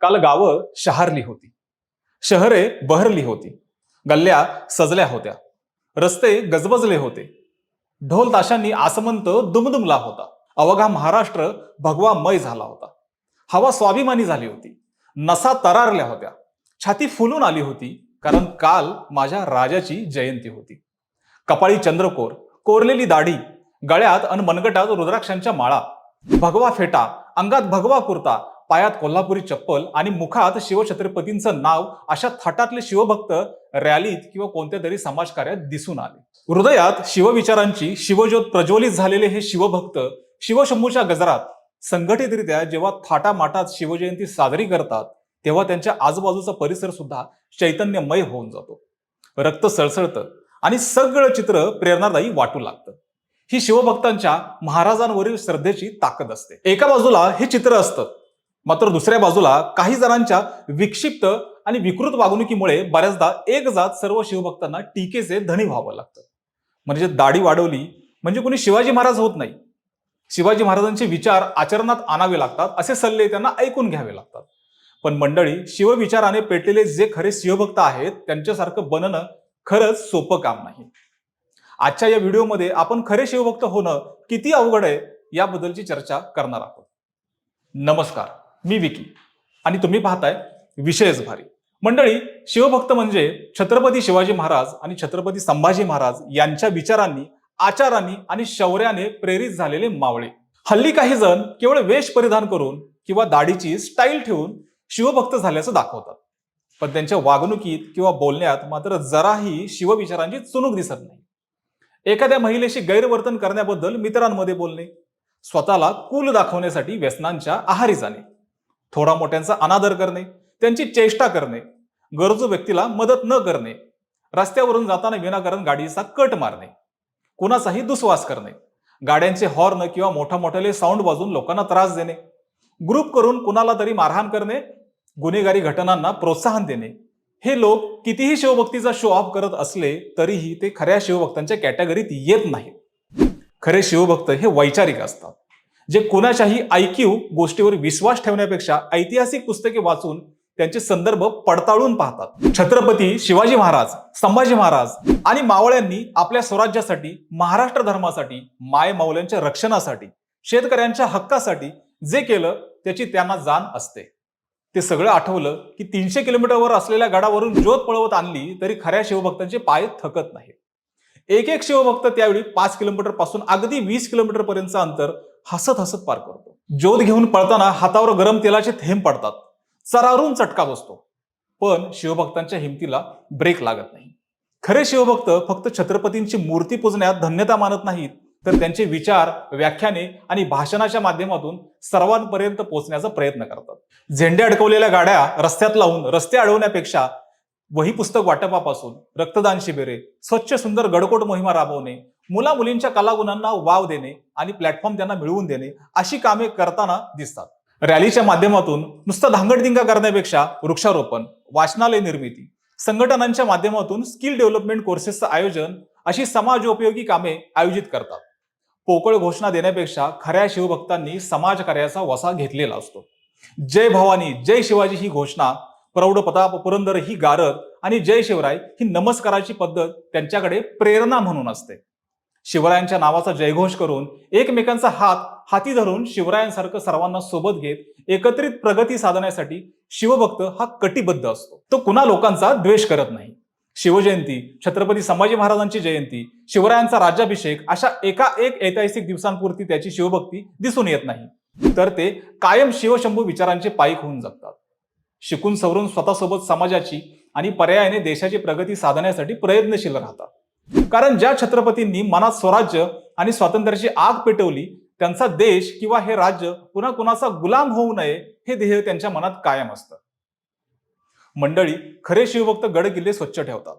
काल गावं शहारली होती. शहरे बहरली होती. गल्ल्या सजल्या होत्या. रस्ते गजबजले होते. ढोल ताशांनी आसमंत दुमदुमला होता. अवघा महाराष्ट्र भगवामय झाला होता. हवा स्वाभिमानी झाली होती. नसा तरारल्या होत्या. छाती फुलून आली होती कारण काल माझ्या राजाची जयंती होती. कपाळी चंद्रकोर कोरलेली दाढी गळ्यात अन मनगटात रुद्राक्षांच्या माळा. भगवा फेटा अंगात भगवा कुर्ता पायात कोल्हापुरी चप्पल आणि मुखात शिवछत्रपतींचं नाव अशा थाटातले शिवभक्त रॅलीत किंवा कोणत्या तरी समाजकार्यात दिसून आले. हृदयात शिवविचारांची शिवज्योत प्रज्वलित झालेले हे शिवभक्त शिवशंभूच्या गजरात संघटितरित्या जेव्हा थाटामाटात शिवजयंती साजरी करतात तेव्हा त्यांच्या आजूबाजूचा परिसर सुद्धा चैतन्यमय होऊन जातो. रक्त सळसळतं आणि सगळं चित्र प्रेरणादायी वाटू लागतं. ही शिवभक्तांच्या महाराजांवरील श्रद्धेची ताकद असते. एका बाजूला हे चित्र असतं मात्र दुसऱ्या बाजूला काही जणांच्या विक्षिप्त आणि विकृत वागणुकीमुळे बऱ्याचदा एक जात सर्व शिवभक्तांना टीकेचे धनी व्हावं लागतं. म्हणजे दाढी वाढवली म्हणजे कोणी शिवाजी महाराज होत नाही. शिवाजी महाराजांचे विचार आचरणात आणावे लागतात असे सल्ले त्यांना ऐकून घ्यावे लागतात. पण मंडळी शिवविचाराने पेटलेले जे खरे शिवभक्त आहेत त्यांच्यासारखं बनणं खरंच सोपं काम नाही. आजच्या या व्हिडिओमध्ये आपण खरे शिवभक्त होणं किती अवघड आहे याबद्दलची चर्चा करणार आहोत. नमस्कार. मी विकी. आणि तुम्ही पाहताय विषयच भारी. मंडळी शिवभक्त म्हणजे छत्रपती शिवाजी महाराज आणि छत्रपती संभाजी महाराज यांच्या विचारांनी आचारांनी आणि शौर्याने प्रेरित झालेले मावळे. हल्ली काही जण केवळ वेश परिधान करून किंवा दाढीची स्टाईल ठेवून शिवभक्त झाल्याचं दाखवतात. पण त्यांच्या वागणुकीत किंवा बोलण्यात मात्र जराही शिवविचारांची चुणूक दिसत नाही. एखाद्या महिलेशी गैरवर्तन करण्याबद्दल मित्रांमध्ये बोलणे स्वतःला कुल दाखवण्यासाठी व्यसनांच्या आहारी जाणे थोडा मोठ्यांचा अनादर करणे त्यांची चेष्टा करणे गरजू व्यक्तीला मदत न करणे रस्त्यावरून जाताना विनाकारण गाडीचा कट मारणे कुणाचाही दुस्वास करणे गाड्यांचे हॉर्न किंवा मोठा मोठ्याले साऊंड वाजून लोकांना त्रास देणे ग्रुप करून कुणाला तरी मारहाण करणे गुन्हेगारी घटनांना प्रोत्साहन देणे हे लोक कितीही शिवभक्तीचा शो ऑफ करत असले तरीही ते खऱ्या शिवभक्तांच्या कॅटेगरीत येत नाहीत. खरे शिवभक्त हे वैचारिक असतात. जे कुणाच्याही आयक्यू गोष्टीवर विश्वास ठेवण्यापेक्षा ऐतिहासिक पुस्तके वाचून त्यांचे संदर्भ पडताळून पाहतात. छत्रपती शिवाजी महाराज संभाजी महाराज आणि मावळ्यांनी आपल्या स्वराज्यासाठी महाराष्ट्र धर्मासाठी माय मावल्यांच्या रक्षणासाठी शेतकऱ्यांच्या हक्कासाठी जे केलं त्याची त्यांना जाण असते. ते सगळं आठवलं की तीनशे किलोमीटरवर असलेल्या गडावरून ज्योत पळवत आणली तरी खऱ्या शिवभक्तांचे पाय थकत नाही एक एक शिवभक्त त्यावेळी पाच किलोमीटरपासून अगदी वीस किलोमीटर पर्यंतचं अंतर हसत हसत पार करतो. ज्योत घेऊन पळताना हातावर गरम तेलाचे थेंब पडतात. चरारून चटका बसतो. पण शिवभक्तांच्या हिमतीला ब्रेक लागत नाही. खरे शिवभक्त फक्त छत्रपतींची मूर्ती पूजण्यात धन्यता मानत नाहीत तर त्यांचे विचार व्याख्याने आणि भाषणाच्या माध्यमातून सर्वांपर्यंत पोहोचण्याचा प्रयत्न करतात. झेंडे अडकवलेल्या गाड्या रस्त्यात लावून रस्ते अडवण्यापेक्षा वही पुस्तक वाटपापासून रक्तदान शिबिरे स्वच्छ सुंदर गडकोट मोहिमा राबवणे मुला मुलींच्या कलागुणांना वाव देणे आणि प्लॅटफॉर्म त्यांना मिळवून देणे अशी कामे करताना दिसतात. रॅलीच्या माध्यमातून नुसतं धांगडधिंगा करण्यापेक्षा वृक्षारोपण वाचनालय निर्मिती संघटनांच्या माध्यमातून स्किल डेव्हलपमेंट कोर्सेसचं आयोजन अशी समाजोपयोगी कामे आयोजित करतात. पोकळ घोषणा देण्यापेक्षा खऱ्या शिवभक्तांनी समाजकार्याचा वसा घेतलेला असतो. जय भवानी जय शिवाजी ही घोषणा प्रौढ प्रताप पुरंदर ही गारद आणि जय शिवराय ही नमस्काराची पद्धत त्यांच्याकडे प्रेरणा म्हणून असते. शिवरायांच्या नावाचा जयघोष करून एकमेकांचा हात हाती धरून शिवरायांसारखं सर्वांना सोबत घेत एकत्रित प्रगती साधण्यासाठी शिवभक्त हा कटिबद्ध असतो. तो कुणा लोकांचा द्वेष करत नाही. शिवजयंती छत्रपती संभाजी महाराजांची जयंती शिवरायांचा राज्याभिषेक अशा एका एक ऐतिहासिक दिवसांपुरती त्याची शिवभक्ती दिसून येत नाही. तर ते कायम शिवशंभू विचारांचे पायीक होऊन जगतात. शिकून सवरून स्वतःसोबत समाजाची आणि पर्यायाने देशाची प्रगती साधण्यासाठी प्रयत्नशील राहतात. कारण ज्या छत्रपतींनी मनात स्वराज्य आणि स्वातंत्र्याची आग पेटवली त्यांचा देश किंवा हे राज्य पुन्हा कुणाचा गुलाम होऊ नये हे ध्येय त्यांच्या मनात कायम असतं. मंडळी खरे शिवभक्त गड किल्ले स्वच्छ ठेवतात.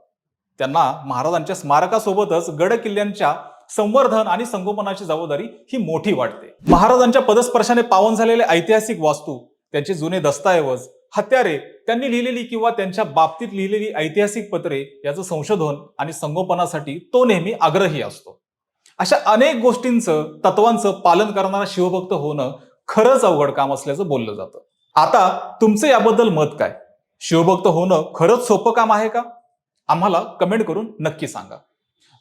त्यांना महाराजांच्या स्मारकासोबतच गड किल्ल्यांच्या संवर्धन आणि संगोपनाची जबाबदारी ही मोठी वाटते. महाराजांच्या पदस्पर्शाने पावन झालेले ऐतिहासिक वास्तू त्यांचे जुने दस्तऐवज हत्यारे त्यांनी लिहिलेली किंवा त्यांच्या बाबतीत लिहिलेली ऐतिहासिक पत्रे याचं संशोधन आणि संगोपनासाठी तो नेहमी आग्रही असतो. अशा अनेक गोष्टींचं तत्वांचं पालन करणारा शिवभक्त होणं खरंच अवघड काम असल्याचं बोललं जातं. आता तुमचं याबद्दल मत काय? शिवभक्त होणं खरंच सोपं काम आहे का? आम्हाला कमेंट करून नक्की सांगा.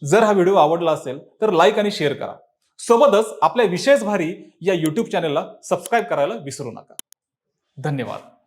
जर हा व्हिडिओ आवडला असेल तर लाईक आणि शेअर करा. सोबतच आपल्या विशेष भारी या यूट्यूब चॅनलला सबस्क्राईब करायला विसरू नका. धन्यवाद.